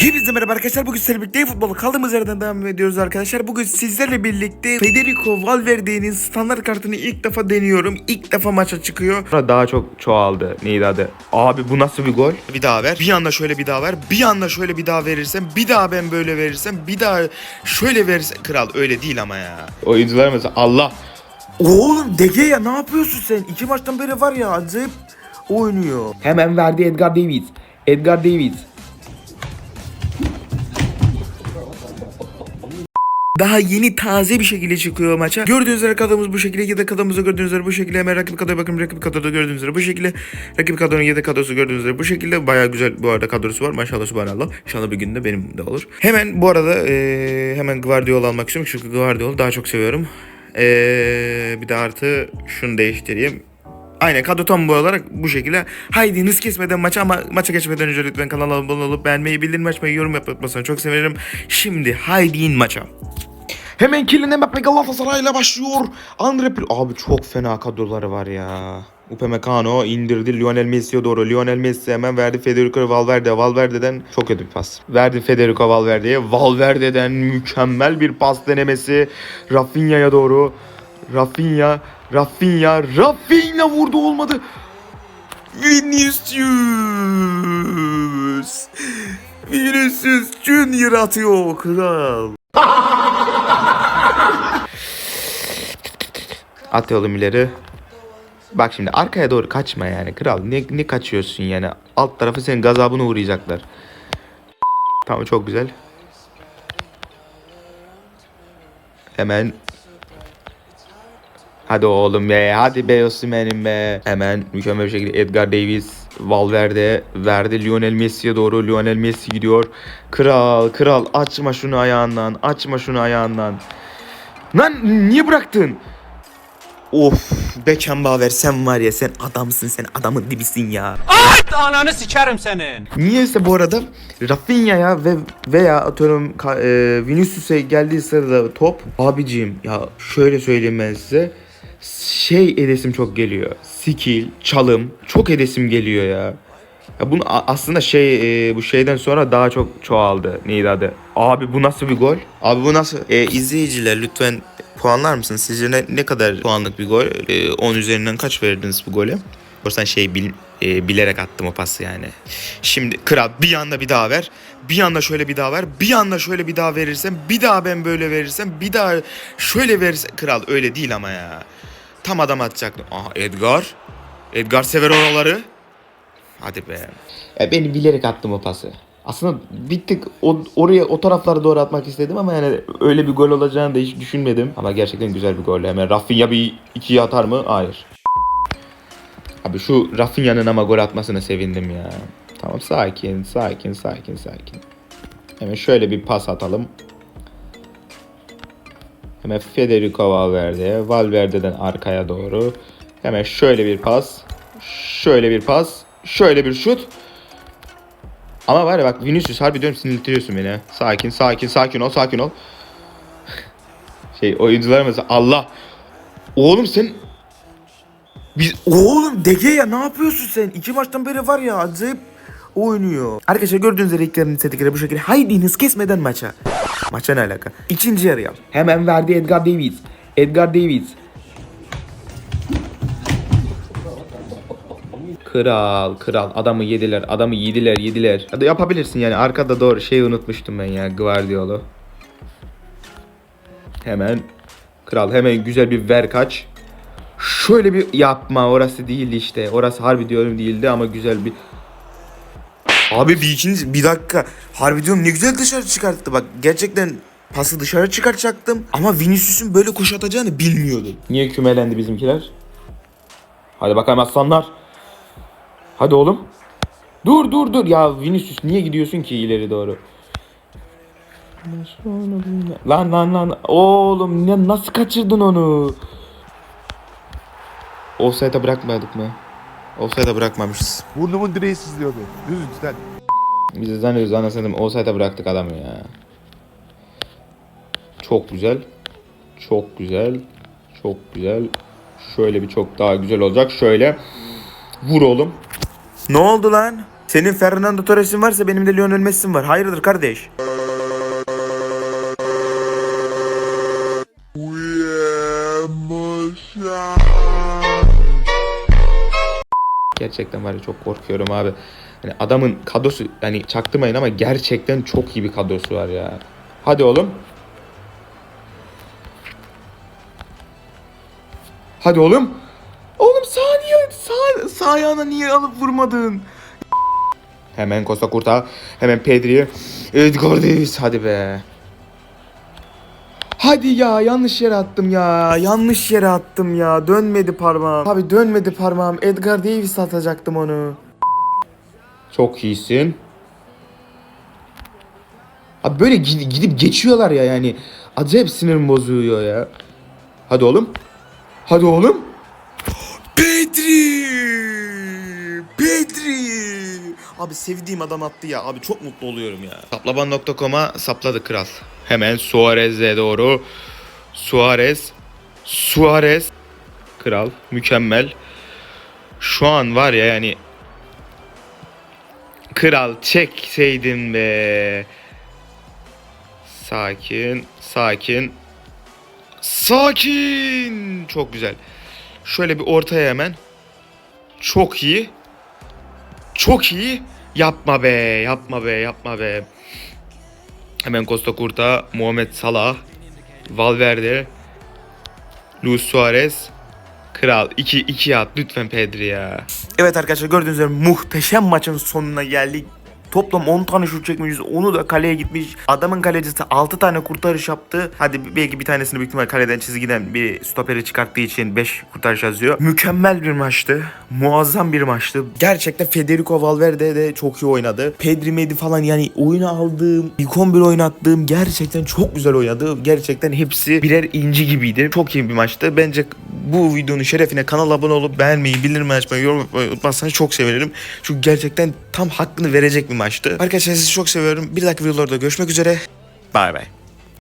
Hepinize merhaba arkadaşlar. Bugün sizlerle birlikte futbolu kaldığımız yerden devam ediyoruz arkadaşlar. Bugün sizlerle birlikte Federico Valverde'nin standart kartını ilk defa deniyorum. İlk defa maça çıkıyor. Daha çok çoğaldı. Neydi adı? Abi bu nasıl bir gol? Bir daha ver. Bir anda şöyle bir daha ver. Bir anda şöyle bir daha verirsem. Bir daha ben böyle verirsem. Bir daha şöyle verirsem. Kral öyle değil ama ya. Oyuncularımız Allah. Oğlum Dege ya ne yapıyorsun sen? İki maçtan beri var ya acayip oynuyor. Hemen verdi Edgar Davids. Edgar Davids. Daha yeni taze bir şekilde çıkıyor maça. Gördüğünüz üzere kadromuz bu şekilde. Yedek kadromuzu gördüğünüz üzere bu şekilde. Hemen rakip kadroya bakın. Rakip kadroda gördüğünüz üzere bu şekilde. Rakip kadronun yedek kadrosu gördüğünüz üzere bu şekilde. Baya güzel bu arada kadrosu var. Maşallah subhanallah. İnşallah bir günde benim de olur. Hemen bu arada eee, hemen Guardiola almak istiyorum. Çünkü Guardiola daha çok seviyorum. Eee, bir de artı şunu değiştireyim. Aynen kadro tam bu olarak bu şekilde. Haydi hız kesmeden maça ama maça geçmeden önce lütfen kanala abone olup beğenmeyi, bildirim açmayı, yorum yapmayı çok sevinirim. Şimdi haydi in maça. Hemen Kylian Mbappe Galatasaray'la başlıyor. Andre Pir- Abi çok fena kadroları var ya. Upamecano indirdi Lionel Messi'ye doğru. Lionel Messi hemen verdi Federico Valverde. Valverde'den çok kötü bir pas. Verdi Federico Valverde'ye. Valverde'den mükemmel bir pas denemesi. Rafinha'ya doğru. Rafinha, Rafinha, Rafinha vurdu olmadı. Vinicius. Vinicius Junior atıyor kral. At oğlum ileri. Bak şimdi arkaya doğru kaçma yani kral. Ne, ne kaçıyorsun yani? Alt tarafı senin gazabına uğrayacaklar. Tamam çok güzel. Hemen Hadi oğlum be. Hadi be Osimhen'im be. Hemen mükemmel bir şekilde Edgar Davis Valverde verdi Lionel Messi'ye doğru. Lionel Messi gidiyor. Kral kral açma şunu ayağından. Açma şunu ayağından. Lan niye bıraktın? Of Beckenbauer sen var ya sen adamsın sen adamın dibisin ya. Ananı sikerim senin. Niyeyse bu arada Rafinha'ya ve veya atıyorum e, Vinicius'a geldiği sırada top abicim ya şöyle söyleyeyim ben size şey edesim çok geliyor. Skill, çalım çok edesim geliyor ya. Ya bunu aslında şey e, bu şeyden sonra daha çok çoğaldı. Neydi adı? Abi bu nasıl bir gol? Abi bu nasıl? E, izleyiciler lütfen puanlar mısınız? Sizce ne, ne kadar puanlık bir gol? E, 10 üzerinden kaç verdiniz bu gole? Borsan şey bil, e, bilerek attım o pası yani. Şimdi kral bir anda bir daha ver. Bir anda şöyle bir daha ver. Bir anda şöyle bir daha verirsem. Bir daha ben böyle verirsem. Bir daha şöyle verirsem. Kral öyle değil ama ya. Tam adam atacaktım. Aha Edgar. Edgar sever oraları. Hadi be. Ya beni bilerek attım o pası. Aslında bir tık o, oraya o taraflara doğru atmak istedim ama yani öyle bir gol olacağını da hiç düşünmedim. Ama gerçekten güzel bir gol. Hemen Rafinha bir ikiye atar mı? Hayır. Abi şu Rafinha'nın ama gol atmasına sevindim ya. Tamam sakin, sakin, sakin, sakin. Hemen şöyle bir pas atalım. Hemen Federico Valverde. Valverde'den arkaya doğru. Hemen şöyle bir pas. Şöyle bir pas. Şöyle bir şut. Ama var ya bak Vinicius harbi diyorum sinirlendiriyorsun beni. Sakin sakin sakin ol sakin ol. Şey oyuncularımız Allah. Oğlum sen Biz oğlum Dege ya ne yapıyorsun sen? İki maçtan beri var ya acayip oynuyor. Arkadaşlar gördüğünüz üzere ilklerin istedikleri bu şekilde. Haydi hız kesmeden maça. Maça ne alaka? İkinci yarıya. hemen verdi Edgar Davids. Edgar Davids. Kral, kral. Adamı yediler, adamı yediler, yediler. Hadi yapabilirsin yani. Arkada doğru şeyi unutmuştum ben ya. Guardiola. Hemen. Kral hemen güzel bir ver kaç. Şöyle bir yapma. Orası değildi işte. Orası harbi diyorum değildi ama güzel bir Abi bir ikinci bir dakika. Harbi diyorum ne güzel dışarı çıkarttı bak. Gerçekten pası dışarı çıkartacaktım. Ama Vinicius'un böyle koşu atacağını bilmiyordum. Niye kümelendi bizimkiler? Hadi bakalım aslanlar. Hadi oğlum. Dur dur dur. Ya Vinicius niye gidiyorsun ki ileri doğru? Lan lan lan. Oğlum ya nasıl kaçırdın onu? Offside'a bırakmadık mı? Offside'a bırakmamışız. Burnumun direği sızlıyordu. Düz üstten. Biz de zannediyoruz anasını. Offside'a bıraktık adamı ya. Çok güzel. Çok güzel. Çok güzel. Şöyle bir çok daha güzel olacak. Şöyle. Vur oğlum. Ne oldu lan? Senin Fernando Torres'in varsa benim de Lionel Messi'm var. Hayırdır kardeş? Gerçekten var ya çok korkuyorum abi. Hani adamın kadrosu yani çaktırmayın ama gerçekten çok iyi bir kadrosu var ya. Hadi oğlum. Hadi oğlum. Oğlum saniye sağ, sağ ayağına niye alıp vurmadın? Hemen Costa Curta. Hemen Pedri. Edgar Davis hadi be. Hadi ya yanlış yere attım ya. Yanlış yere attım ya. Dönmedi parmağım. Abi dönmedi parmağım. Edgar Davis atacaktım onu. Çok iyisin. Abi böyle gidip, geçiyorlar ya yani. Acayip sinirim bozuyor ya. Hadi oğlum. Hadi oğlum. Pedri! Abi sevdiğim adam attı ya. Abi çok mutlu oluyorum ya. Saplaban.com'a sapladı kral. Hemen Suarez'e doğru. Suarez. Suarez. Kral. Mükemmel. Şu an var ya yani. Kral çekseydin be. Sakin. Sakin. Sakin. Çok güzel. Şöyle bir ortaya hemen. Çok iyi. Çok iyi. Yapma be, yapma be, yapma be. Hemen Costa Curta, Muhammed Salah, Valverde, Luis Suarez, Kral 2 2 at lütfen Pedri ya. Evet arkadaşlar gördüğünüz üzere muhteşem maçın sonuna geldik. Toplam 10 tane şut çekmişiz. Onu da kaleye gitmiş. Adamın kalecisi 6 tane kurtarış yaptı. Hadi belki bir tanesini büyük ihtimal kaleden çizgiden bir stoperi çıkarttığı için 5 kurtarış yazıyor. Mükemmel bir maçtı. Muazzam bir maçtı. Gerçekten Federico Valverde de çok iyi oynadı. Pedri Medi falan yani oyuna aldığım, ilk 11 oynattığım gerçekten çok güzel oynadı. Gerçekten hepsi birer inci gibiydi. Çok iyi bir maçtı. Bence bu videonun şerefine kanala abone olup beğenmeyi, bildirim açmayı, yorum yapmayı unutmazsanız çok sevinirim. Çünkü gerçekten tam hakkını verecek bir maçtı. Arkadaşlar sizi çok seviyorum. Bir dahaki videolarda görüşmek üzere. Bay bay.